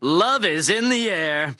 Love is in the air.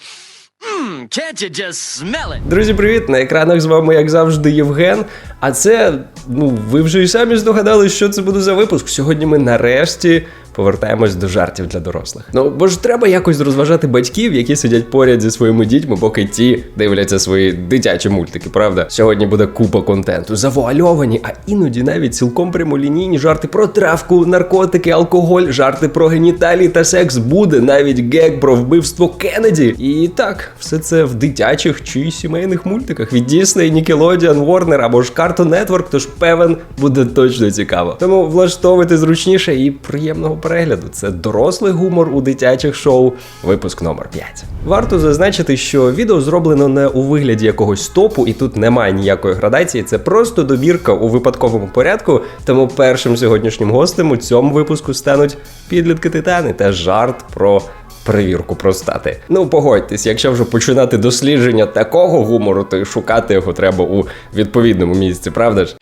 Mm, can't you just smell it? Друзі, привіт! На екранах з вами, як завжди, Євген. А це, ну, ви вже і самі здогадались, що це буде за випуск. Сьогодні ми нарешті повертаємось до жартів для дорослих. Ну, бо ж треба якось розважати батьків, які сидять поряд зі своїми дітьми, поки ті дивляться свої дитячі мультики, правда? Сьогодні буде купа контенту, завуальовані, а іноді навіть цілком прямолінійні жарти про травку, наркотики, алкоголь, жарти про геніталії та секс. Буде навіть гек про вбивство Кеннеді. І так, все це в дитячих чи сімейних мультиках від Disney, Nickelodeon, Warner або ж Cartoon Network, тож певен буде точно цікаво. Тому влаштовуйте зручніше і приємного перегляду. Це дорослий гумор у дитячих шоу, випуск номер 5. Варто зазначити, що відео зроблено не у вигляді якогось стопу, і тут немає ніякої градації. Це просто добірка у випадковому порядку. Тому першим сьогоднішнім гостем у цьому випуску стануть підлітки титани та жарт про. Перевірку простати. Ну погодьтесь, якщо вже починати дослідження такого гумору, то й шукати його треба у відповідному місці, правда ж?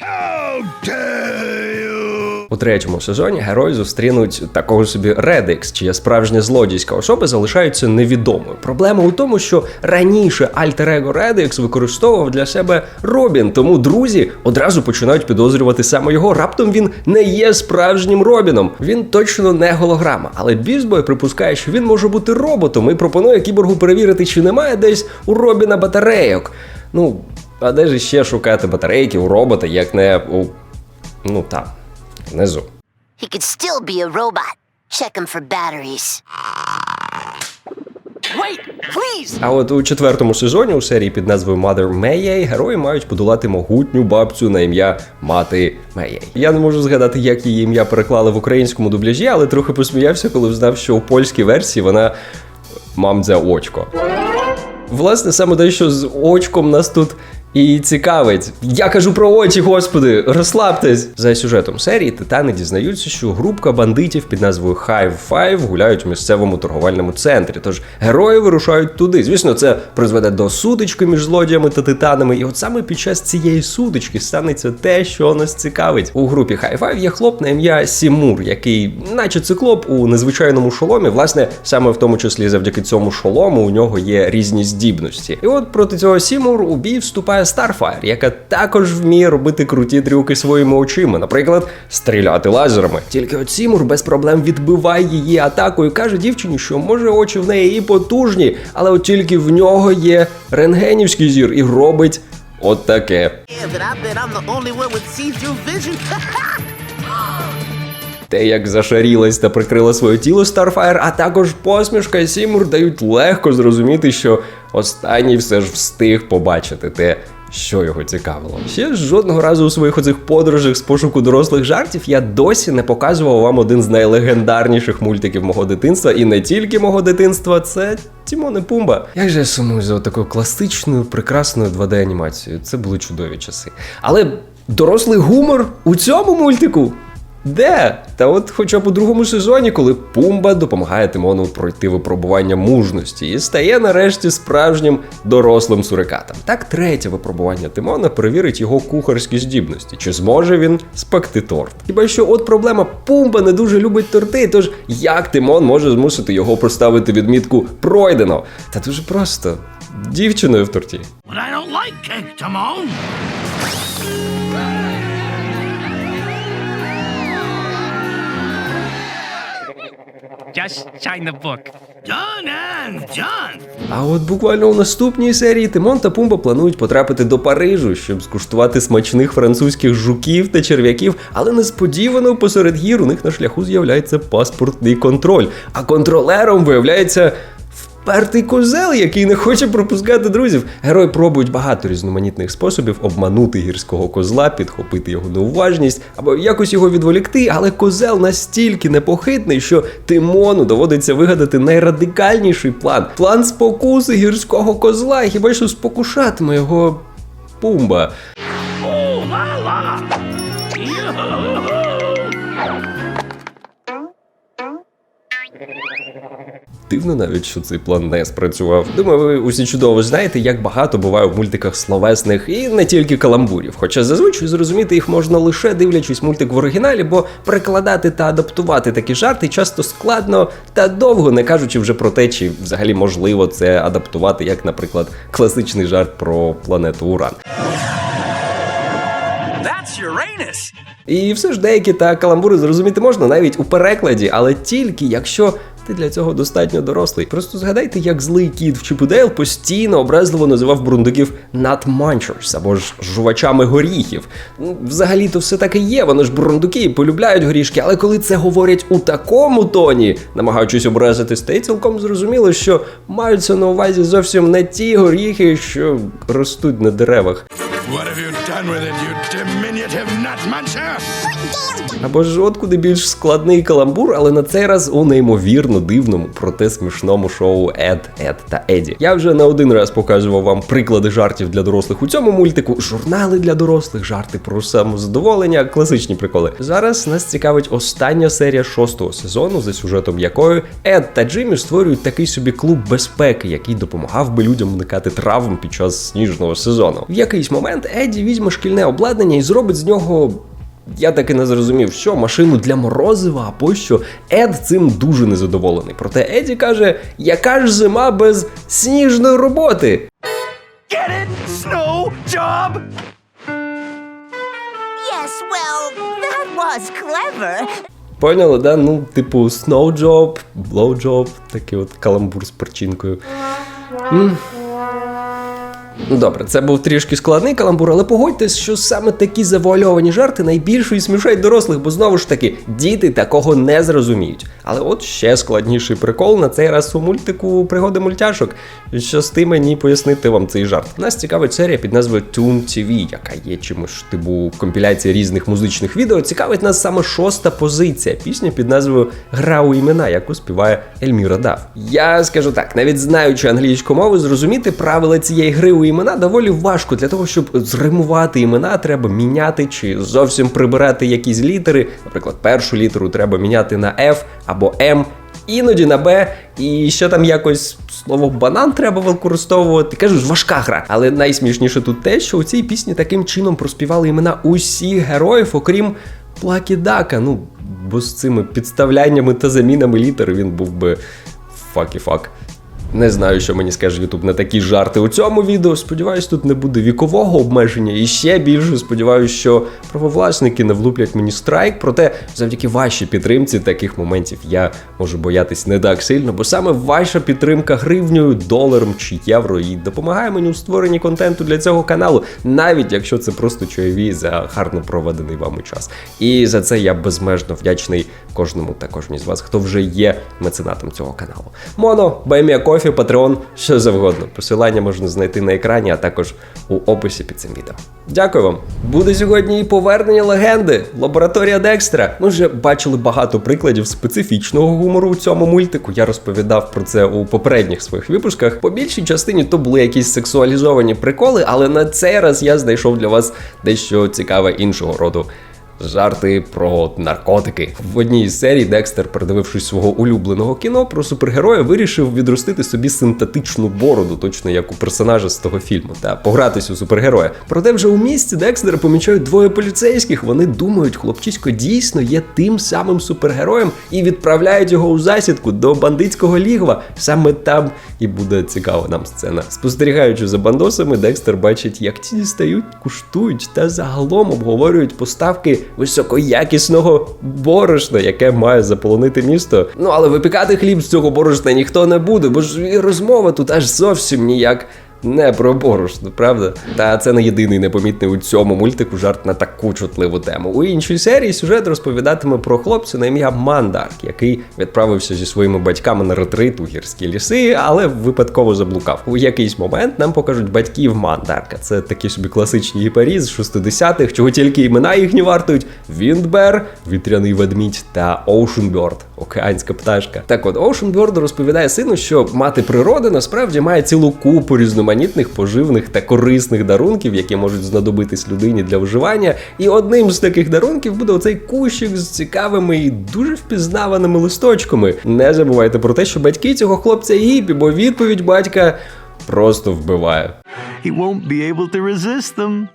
У третьому сезоні герої зустрінуть такого собі Редекс, чия справжня злодійська особа залишається невідомою. Проблема у тому, що раніше альтер-его Редекс використовував для себе Робін, тому друзі одразу починають підозрювати саме його. Раптом він не є справжнім Робіном. Він точно не голограма, але Бізбой припускає, що він може бути роботом і пропонує кіборгу перевірити, чи немає десь у Робіна батарейок. Ну, а де ж ще шукати батарейки у робота, як не у. ну там, внизу. He could still be a robot. Check him for batteries. Wait, please! А от у четвертому сезоні у серії під назвою Mother Mayay герої мають подолати могутню бабцю на ім'я Мати Мейєй. Я не можу згадати, як її ім'я переклали в українському дубляжі, але трохи посміявся, коли взнав, що у польській версії вона мамдзя очко. Власне, саме те, що з очком нас тут і цікавить. Я кажу про очі, господи, розслабтесь. За сюжетом серії титани дізнаються, що групка бандитів під назвою Hive Five гуляють у місцевому торговельному центрі. Тож герої вирушають туди. Звісно, це призведе до сутички між злодіями та титанами. І от саме під час цієї сутички станеться те, що нас цікавить. У групі High Five є хлоп на ім'я Сімур, який, наче циклоп, у незвичайному шоломі. Власне, саме в тому числі завдяки цьому шолому у нього є різні здібності. І от проти цього Сімур у бій вступає Starfire, яка також вміє робити круті трюки своїми очима, наприклад, стріляти лазерами. Тільки от Сімур без проблем відбиває її атаку і каже дівчині, що може очі в неї і потужні, але от тільки в нього є рентгенівський зір і робить от таке. Те, як зашарілась та прикрила своє тіло Starfire, а також посмішка і Сімур дають легко зрозуміти, що останній все ж встиг побачити те, що його цікавило. Ще жодного разу у своїх оцих подорожах з пошуку дорослих жартів я досі не показував вам один з найлегендарніших мультиків мого дитинства, і не тільки мого дитинства, це Тімон і Пумба. Як же я сумую за такою класичною, прекрасною 2D-анімацією. Це були чудові часи. Але дорослий гумор у цьому мультику. Де? Та от хоча б у другому сезоні, коли Пумба допомагає Тимону пройти випробування мужності і стає нарешті справжнім дорослим сурикатом. Так, третє випробування Тимона перевірить його кухарські здібності, чи зможе він спекти торт. Хіба що от проблема Пумба не дуже любить торти, тож як Тимон може змусити його проставити відмітку пройдено? Та дуже просто дівчиною в торті. But I don't like cake, Timon. Just shine the book. John and John! А от буквально у наступній серії Тимон та Пумба планують потрапити до Парижу, щоб скуштувати смачних французьких жуків та черв'яків, але несподівано посеред гір у них на шляху з'являється паспортний контроль. А контролером виявляється. Впертий козел, який не хоче пропускати друзів. Герої пробують багато різноманітних способів обманути гірського козла, підхопити його неуважність або якось його відволікти, але козел настільки непохитний, що Тимону доводиться вигадати найрадикальніший план план спокуси гірського козла, хіба що спокушатиме його пумба. Oh, Дивно навіть, що цей план не спрацював. Думаю, ви усі чудово знаєте, як багато буває в мультиках словесних і не тільки каламбурів. Хоча зазвичай зрозуміти їх можна лише дивлячись мультик в оригіналі, бо перекладати та адаптувати такі жарти часто складно та довго, не кажучи вже про те, чи взагалі можливо це адаптувати, як, наприклад, класичний жарт про планету Уран. That's Uranus. І все ж деякі та каламбури зрозуміти можна навіть у перекладі, але тільки якщо ти для цього достатньо дорослий. Просто згадайте, як злий кіт в Чіпудейл постійно образливо називав бурундуків nut munchers або ж жувачами горіхів. Ну, взагалі-то все так і є. Вони ж бурундуки і полюбляють горішки, але коли це говорять у такому тоні, намагаючись образити стей, цілком зрозуміло, що маються на увазі зовсім не ті горіхи, що ростуть на деревах. What have you done with it, you diminutive? Або ж от куди більш складний каламбур, але на цей раз у неймовірно дивному, проте смішному шоу Ед, Ед та Еді. Я вже не один раз показував вам приклади жартів для дорослих у цьому мультику, журнали для дорослих, жарти про самозадоволення, класичні приколи. Зараз нас цікавить остання серія шостого сезону, за сюжетом якої Ед та Джиммі створюють такий собі клуб безпеки, який допомагав би людям уникати травм під час сніжного сезону. В якийсь момент Еді візьме шкільне обладнання і зробить з нього. Я таки не зрозумів, що машину для морозива, або що Ед цим дуже незадоволений. Проте Еді каже: яка ж зима без сніжної роботи? Get it? Snow job? Yes, well, that was clever. Поняли, да? Ну, типу, snowjob, blowjob, такий от каламбур з перчинкою. М. Ну, Добре, це був трішки складний каламбур, але погодьтесь, що саме такі завуальовані жарти найбільше і смішають дорослих, бо знову ж таки, діти такого не зрозуміють. Але от ще складніший прикол на цей раз у мультику пригоди мультяшок. Щасти мені пояснити вам цей жарт. Нас цікавить серія під назвою Toon TV, яка є чимось типу компіляція різних музичних відео. Цікавить нас саме шоста позиція. Пісня під назвою Гра у імена, яку співає Ельміра Дав. Я скажу так, навіть знаючи англійську мову, зрозуміти правила цієї гри у імена доволі важко. Для того, щоб зримувати імена, треба міняти чи зовсім прибирати якісь літери. Наприклад, першу літеру треба міняти на F або M. Іноді на Б, і ще там якось слово банан треба використовувати. Кажу важка гра. Але найсмішніше тут те, що у цій пісні таким чином проспівали імена усіх героїв, окрім Плакі Дака. Ну, бо з цими підставляннями та замінами літер він був би фак-і-фак. Не знаю, що мені скаже Ютуб на такі жарти у цьому відео. Сподіваюсь, тут не буде вікового обмеження. І ще більше сподіваюся, що правовласники не влуплять мені страйк. Проте, завдяки вашій підтримці таких моментів я можу боятись не так сильно, бо саме ваша підтримка гривнею, доларом чи євро і допомагає мені у створенні контенту для цього каналу, навіть якщо це просто чайові за гарно проведений вами час. І за це я безмежно вдячний кожному та кожній з вас, хто вже є меценатом цього каналу. Моно, Баймія Кофі, Патреон, що завгодно. Посилання можна знайти на екрані, а також у описі під цим відео. Дякую вам. Буде сьогодні і повернення легенди. Лабораторія Декстра. Ми вже бачили багато прикладів специфічного гумору у цьому мультику. Я розповідав про це у попередніх своїх випусках. По більшій частині то були якісь сексуалізовані приколи, але на цей раз я знайшов для вас дещо цікаве іншого роду. Жарти про наркотики в одній із серій Декстер, передивившись свого улюбленого кіно про супергероя, вирішив відростити собі синтетичну бороду, точно як у персонажа з того фільму, та погратись у супергероя. Проте вже у місті Декстера помічають двоє поліцейських. Вони думають, хлопчисько дійсно є тим самим супергероєм і відправляють його у засідку до бандитського лігва. Саме там і буде цікава нам сцена. Спостерігаючи за бандосами, Декстер бачить, як ті дістають, куштують та загалом обговорюють поставки високоякісного борошна, яке має заполонити місто. Ну але випікати хліб з цього борошна ніхто не буде, бо ж і розмова тут аж зовсім ніяк. Не про борошно, правда? Та це не єдиний непомітний у цьому мультику жарт на таку чутливу тему. У іншій серії сюжет розповідатиме про хлопця на ім'я Мандарк, який відправився зі своїми батьками на ретрит у гірські ліси, але випадково заблукав. У якийсь момент нам покажуть батьків Мандарка. Це такі собі класичні гіпарі з 60-х, чого тільки імена їхні вартують: Віндбер, вітряний ведмідь та Оушенберд, океанська пташка. Так от Оушенберд розповідає сину, що мати природи насправді має цілу купу різноманітних різноманітних поживних та корисних дарунків, які можуть знадобитись людині для вживання. І одним з таких дарунків буде оцей кущик з цікавими і дуже впізнаваними листочками. Не забувайте про те, що батьки цього хлопця гіпі, бо відповідь батька просто вбиває. He won't be able to resist them.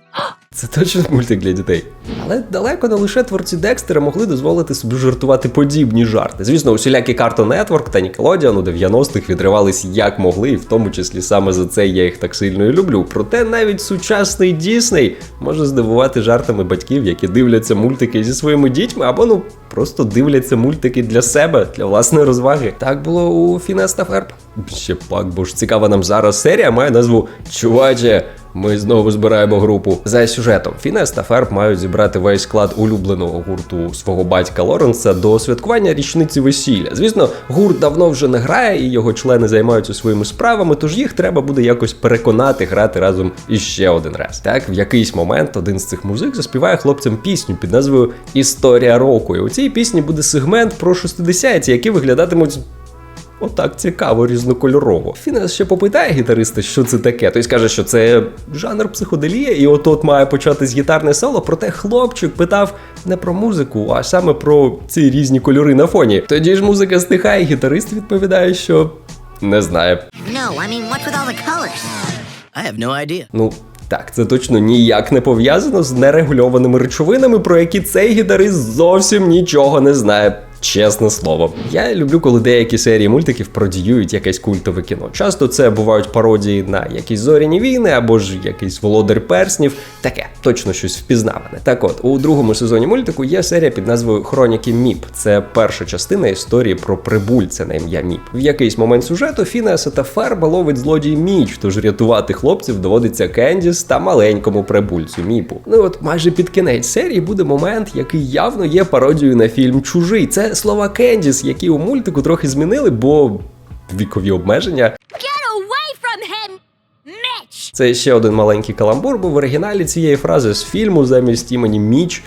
Це точно мультик для дітей. Але далеко не лише творці Декстера могли дозволити собі жартувати подібні жарти. Звісно, усілякі Cartoon Network та Nickelodeon у 90-х відривались як могли, і в тому числі саме за це я їх так сильно і люблю. Проте навіть сучасний Дісней може здивувати жартами батьків, які дивляться мультики зі своїми дітьми, або ну просто дивляться мультики для себе, для власної розваги. Так було у Фінес та Ферб. Ще пак, бо ж цікава нам зараз серія має назву Чуваче. Ми знову збираємо групу. За сюжетом Фінес та Ферб мають зібрати весь склад улюбленого гурту свого батька Лоренса до святкування річниці весілля. Звісно, гурт давно вже не грає, і його члени займаються своїми справами, тож їх треба буде якось переконати грати разом іще один раз. Так, в якийсь момент один з цих музик заспіває хлопцям пісню під назвою Історія року. І у цій пісні буде сегмент про шестидесятці, які виглядатимуть Отак цікаво, різнокольорово. Фінес ще попитає гітариста, що це таке. Той скаже, що це жанр психоделія, і от-от має початись гітарне соло. Проте хлопчик питав не про музику, а саме про ці різні кольори на фоні. Тоді ж музика стихає, і гітарист відповідає, що не знає. No, I mean, what's with all the colors? I have no idea. Ну. Так, це точно ніяк не пов'язано з нерегульованими речовинами, про які цей гітарист зовсім нічого не знає. Чесне слово, я люблю, коли деякі серії мультиків пародіюють якесь культове кіно. Часто це бувають пародії на якісь зоряні війни або ж якийсь володар перснів. Таке точно щось впізнаване. Так от у другому сезоні мультику є серія під назвою Хроніки Міп. Це перша частина історії про прибульця на ім'я Міп. В якийсь момент сюжету Фінеса та Ферба ловить злодій Міч, тож рятувати хлопців доводиться Кендіс та маленькому прибульцю Міпу. Ну от майже під кінець серії буде момент, який явно є пародією на фільм Чужий. Це слова Кендіс, які у мультику трохи змінили, бо вікові обмеження. Get away from him, Mitch! Це ще один маленький каламбур, бо в оригіналі цієї фрази з фільму замість імені Міч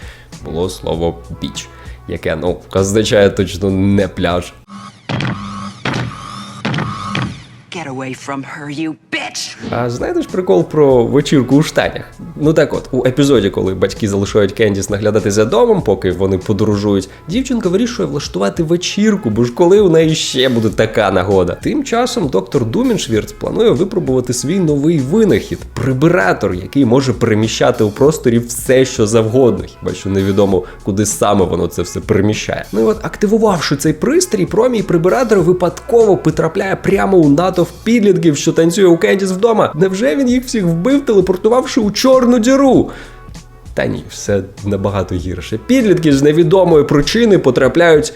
було слово біч, яке ну означає точно не пляж. Away from her, you bitch! А знаєте прикол про вечірку у штанях? Ну так от, у епізоді, коли батьки залишають Кендіс наглядати за домом, поки вони подорожують, дівчинка вирішує влаштувати вечірку, бо ж коли у неї ще буде така нагода. Тим часом доктор Думіншвірц планує випробувати свій новий винахід прибиратор, який може переміщати у просторі все, що завгодно. Хіба що невідомо, куди саме воно це все переміщає. Ну і от, активувавши цей пристрій, промій прибиратор випадково потрапляє прямо у натовп підлітків, що танцює у Кендіс вдома. Невже він їх всіх вбив, телепортувавши у чорну діру? Та ні, все набагато гірше. Підлітки з невідомої причини потрапляють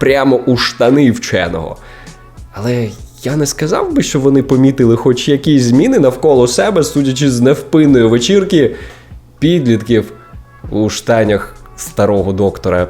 прямо у штани вченого. Але я не сказав би, що вони помітили хоч якісь зміни навколо себе, судячи з невпинної вечірки підлітків у штанях старого доктора.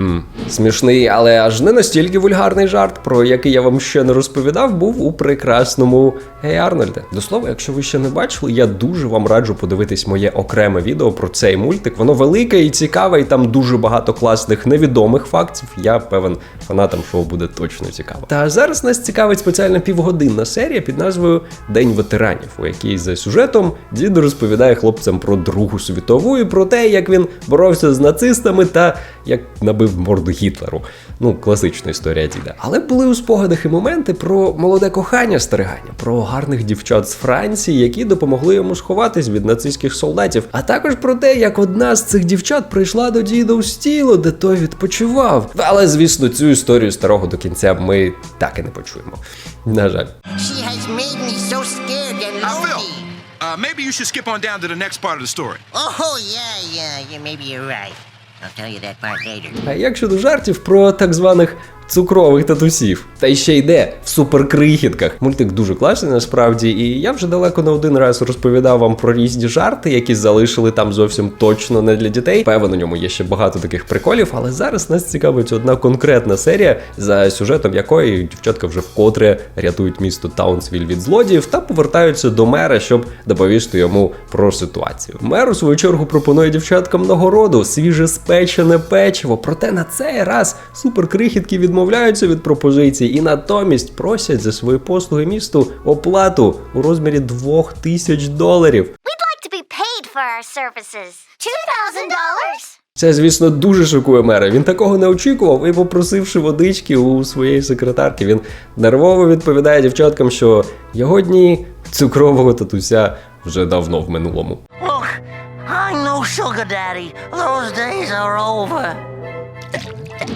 М. Смішний, але аж не настільки вульгарний жарт, про який я вам ще не розповідав, був у прекрасному Гей Арнольде. До слова, якщо ви ще не бачили, я дуже вам раджу подивитись моє окреме відео про цей мультик. Воно велике і цікаве, і там дуже багато класних невідомих фактів. Я певен, фанатам шоу буде точно цікаво. Та зараз нас цікавить спеціальна півгодинна серія під назвою День ветеранів, у якій за сюжетом дід розповідає хлопцям про Другу світову і про те, як він боровся з нацистами та як набив морду Гітлеру. Ну, класична історія діда. Але були у спогадах і моменти про молоде кохання старигання, про гарних дівчат з Франції, які допомогли йому сховатись від нацистських солдатів, а також про те, як одна з цих дівчат прийшла до діда у стіло, де той відпочивав. Але звісно, цю історію старого до кінця ми так і не почуємо. На жаль. She has made me so scared and lonely. uh, maybe you should skip on down to the next part of the story. Oh, yeah, yeah, yeah, maybe you're right. I'll tell you як щодо жартів про так званих цукрових татусів? Та ще йде в суперкрихітках. Мультик дуже класний насправді, і я вже далеко не один раз розповідав вам про різні жарти, які залишили там зовсім точно не для дітей. Певно, ньому є ще багато таких приколів, але зараз нас цікавить одна конкретна серія, за сюжетом якої дівчатка вже вкотре рятують місто Таунсвіль від злодіїв та повертаються до мера, щоб доповісти йому про ситуацію. Мер у свою чергу пропонує дівчаткам нагороду свіже спечене печиво. Проте на цей раз суперкрихітки відмовляються відмовляються від пропозиції і натомість просять за свої послуги місту оплату у розмірі двох тисяч доларів. We'd like to be paid for our services. $2,000? Це, звісно, дуже шокує мера. Він такого не очікував і, попросивши водички у своєї секретарки, він нервово відповідає дівчаткам, що його дні цукрового татуся вже давно в минулому. Look, I know Sugar Daddy. Those days are over.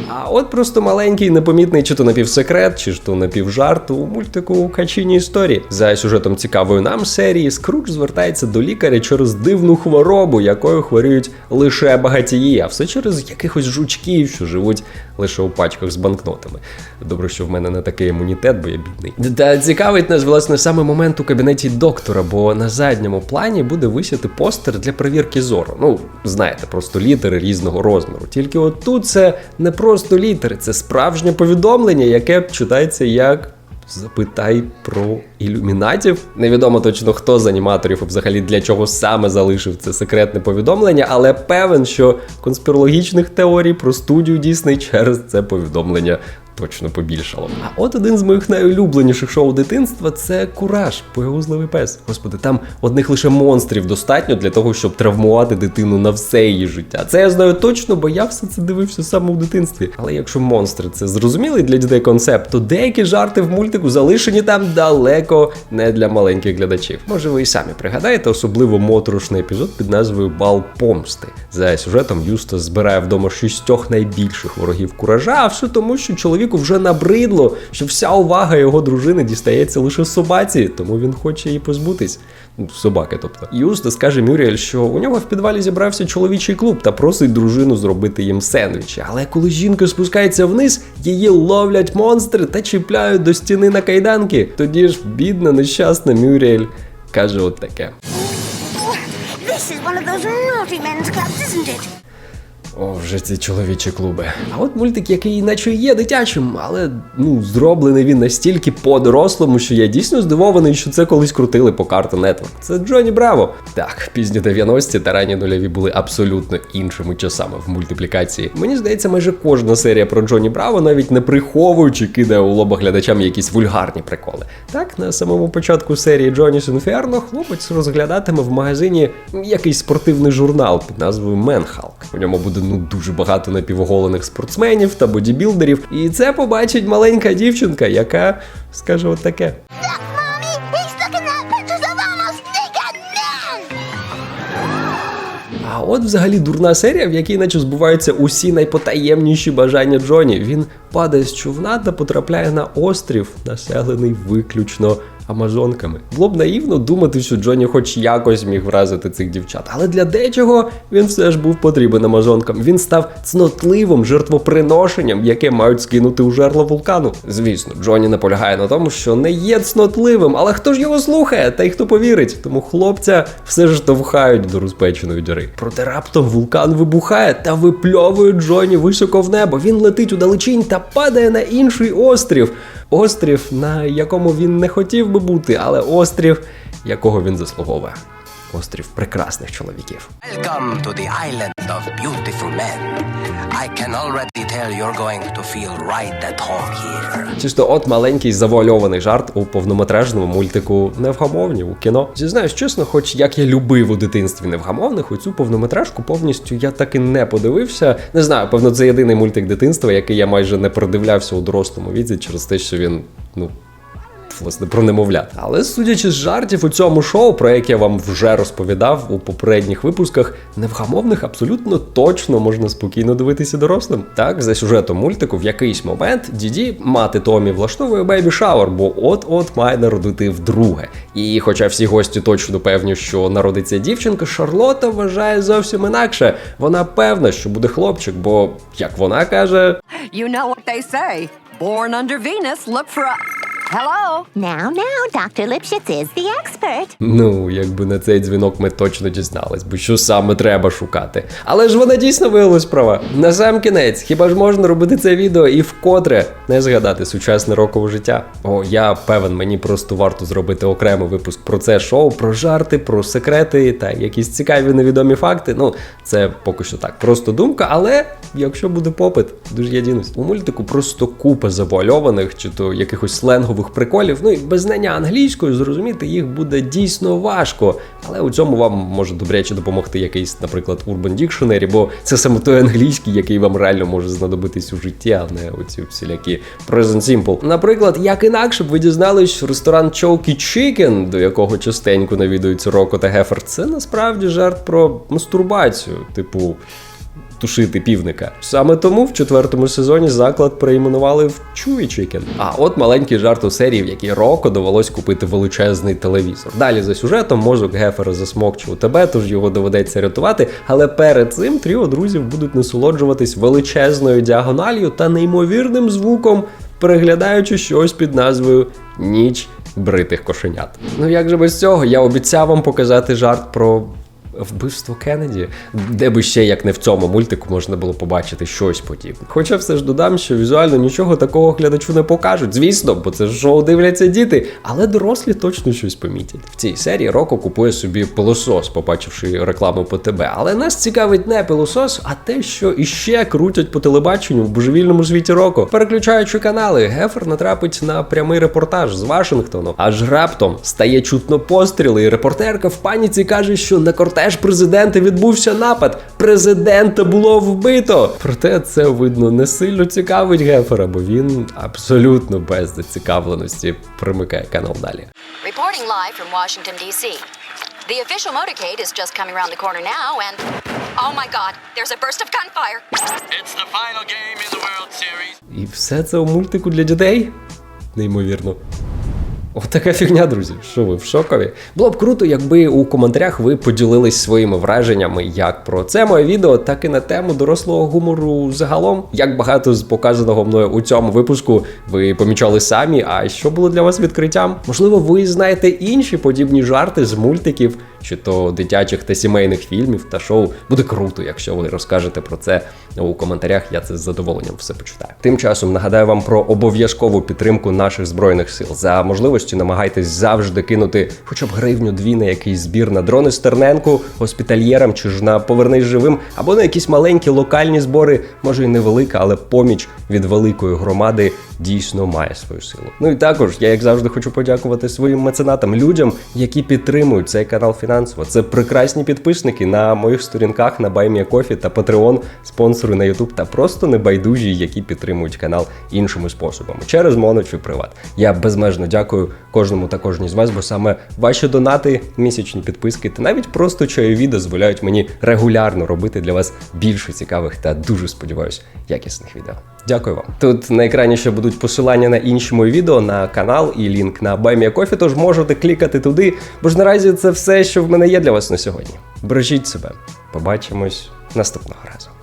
А от просто маленький непомітний чи то напівсекрет, чи ж то напівжарт у мультику Качині історії. За сюжетом цікавої нам серії Скрудж звертається до лікаря через дивну хворобу, якою хворіють лише багатії, а все через якихось жучків, що живуть лише у пачках з банкнотами. Добре, що в мене не такий імунітет, бо я бідний. Та цікавить нас власне саме момент у кабінеті доктора, бо на задньому плані буде висіти постер для перевірки зору. Ну, знаєте, просто літери різного розміру. Тільки от тут це не просто літери, це справжнє повідомлення, яке читається як. Запитай про ілюмінатів. Невідомо точно хто з аніматорів і взагалі для чого саме залишив це секретне повідомлення, але певен, що конспірологічних теорій про студію Дісней через це повідомлення точно побільшало. А от один з моїх найулюбленіших шоу дитинства це Кураж, боягузливий пес. Господи, там одних лише монстрів достатньо для того, щоб травмувати дитину на все її життя. Це я знаю точно, бо я все це дивився саме у дитинстві. Але якщо монстри це зрозумілий для дітей концепт, то деякі жарти в мультику залишені там далеко не для маленьких глядачів. Може, ви і самі пригадаєте, особливо моторошний епізод під назвою Бал помсти. За сюжетом Юстас збирає вдома шістьох найбільших ворогів куража, а все тому, що чоловіку вже набридло, що вся увага його дружини дістається лише собаці, тому він хоче її позбутись. Ну, собаки, тобто. Юстас каже Мюріель, що у нього в підвалі зібрався чоловічий клуб та просить дружину зробити їм сендвічі. Але коли жінка спускається вниз, її ловлять монстри та чіпляють до стіни на кайданки. Тоді ж бідна, нещасна Мюріель каже от таке. This is one of those naughty men's clubs, isn't it? О, вже ці чоловічі клуби. А от мультик, який наче є дитячим, але ну зроблений він настільки по-дорослому, що я дійсно здивований, що це колись крутили по Cartoon Network. Це Джонні Браво. Так, пізні 90-ті та ранні нульові були абсолютно іншими часами в мультиплікації. Мені здається, майже кожна серія про Джонні Браво, навіть не приховуючи, кидає у лоба глядачам якісь вульгарні приколи. Так, на самому початку серії Джоніс Інферно хлопець розглядатиме в магазині якийсь спортивний журнал під назвою Менхалк. У ньому буде ну дуже багато напівоголених спортсменів та бодібілдерів. І це побачить маленька дівчинка, яка скаже от таке. Look, Mommy! He's looking at pictures of almost naked men! А от взагалі дурна серія, в якій наче збуваються усі найпотаємніші бажання Джоні. Він падає з човна та потрапляє на острів, населений виключно амазонками. Було б наївно думати, що Джоні хоч якось міг вразити цих дівчат. Але для дечого він все ж був потрібен амазонкам. Він став цнотливим жертвоприношенням, яке мають скинути у жерло вулкану. Звісно, Джоні наполягає на тому, що не є цнотливим, але хто ж його слухає, та й хто повірить? Тому хлопця все ж штовхають до розпеченої діри. Проте раптом вулкан вибухає та випльовує Джоні високо в небо. Він летить у далечінь та падає на інший острів. Острів, на якому він не хотів би бути, але острів, якого він заслуговує. Острів прекрасних чоловіків. Welcome to the island of beautiful men. I can already tell you're going to feel right at home here. Чисто от маленький завуальований жарт у повнометражному мультику Невгамовні у кіно. Зізнаюсь чесно, хоч як я любив у дитинстві невгамовних, у цю повнометражку повністю я так і не подивився. Не знаю, певно, це єдиний мультик дитинства, який я майже не продивлявся у дорослому віці через те, що він, ну. Власне, про немовлят. Але судячи з жартів у цьому шоу, про яке я вам вже розповідав у попередніх випусках, невгамовних абсолютно точно можна спокійно дивитися дорослим. Так, за сюжетом мультику, в якийсь момент Діді, мати Томі, влаштовує бейбі шауер, бо от-от має народити вдруге. І хоча всі гості точно певні, що народиться дівчинка, Шарлота вважає зовсім інакше. Вона певна, що буде хлопчик, бо, як вона каже, You know what they say. Born under Venus, look for a. Hello? Now, now, Dr. Lipschitz is the expert. Ну, якби на цей дзвінок ми точно дізнались, бо що саме треба шукати. Але ж вона дійсно виявилась права. На сам кінець, хіба ж можна робити це відео і вкотре не згадати сучасне рокове життя? О, я певен, мені просто варто зробити окремий випуск про це шоу, про жарти, про секрети та якісь цікаві невідомі факти. Ну, це поки що так, просто думка, але якщо буде попит, дуже я дінусь. У мультику просто купа завуальованих чи то якихось сленгових приколів. Ну і без знання англійської зрозуміти їх буде дійсно важко. Але у цьому вам може добряче допомогти якийсь, наприклад, Urban Dictionary, бо це саме той англійський, який вам реально може знадобитись у житті, а не оці всілякі Present Simple. Наприклад, як інакше б ви дізнались, ресторан Choky Chicken, до якого частенько навідуються Роко та Гефер, це насправді жарт про мастурбацію, типу тушити півника. Саме тому в четвертому сезоні заклад перейменували в Chicken. А от маленький жарт у серії, в якій Роко довелось купити величезний телевізор. Далі за сюжетом мозок Гефера засмокчив тебе, тож його доведеться рятувати. Але перед цим тріо друзів будуть насолоджуватись величезною діагональю та неймовірним звуком, переглядаючи щось під назвою Ніч бритих кошенят. Ну як же без цього? Я обіцяв вам показати жарт про Вбивство Кеннеді, де би ще як не в цьому мультику можна було побачити щось подібне. Хоча все ж додам, що візуально нічого такого глядачу не покажуть. Звісно, бо це ж шоу дивляться діти, але дорослі точно щось помітять. В цій серії Роко купує собі пилосос, побачивши рекламу по ТБ. Але нас цікавить не пилосос, а те, що іще крутять по телебаченню в божевільному світі Роко. Переключаючи канали, Гефер натрапить на прямий репортаж з Вашингтону. Аж раптом стає чутно постріли, і репортерка в паніці каже, що на кортеж президента відбувся напад. Президента було вбито. Проте це видно не сильно цікавить Гефера, бо він абсолютно без зацікавленості примикає канал далі. Reporting live from Washington, D.C. The official motorcade is just coming around the corner now, and. Oh my god, there's a burst of gunfire! It's the final game in the World Series. І все це у мультику для дітей? Неймовірно. Отака фігня, друзі. Що ви в шокові? Було б круто, якби у коментарях ви поділились своїми враженнями як про це моє відео, так і на тему дорослого гумору загалом. Як багато з показаного мною у цьому випуску ви помічали самі, а що було для вас відкриттям? Можливо, ви знаєте інші подібні жарти з мультиків, чи то дитячих та сімейних фільмів та шоу. Буде круто, якщо ви розкажете про це у коментарях. Я це з задоволенням все почитаю. Тим часом нагадаю вам про обов'язкову підтримку наших збройних сил. За можливості намагайтесь завжди кинути хоча б гривню дві на якийсь збір на дрони Стерненку, госпітальєрам чи ж на повернись живим, або на якісь маленькі локальні збори, може і невелика, але поміч від великої громади дійсно має свою силу. Ну і також я, як завжди, хочу подякувати своїм меценатам, людям, які підтримують цей канал фінансово. Це прекрасні підписники на моїх сторінках на BuyMeACoffee та Patreon, спонсори на YouTube та просто небайдужі, які підтримують канал іншими способами через Моно чи Приват. Я безмежно дякую кожному та кожній з вас, бо саме ваші донати, місячні підписки та навіть просто чайові дозволяють мені регулярно робити для вас більше цікавих та дуже сподіваюсь якісних відео. Дякую вам. Тут на екрані ще будуть посилання на інші мої відео на канал і лінк на BuyMeACoffee, тож можете клікати туди, бо ж наразі це все, що в мене є для вас на сьогодні. Бережіть себе. Побачимось наступного разу.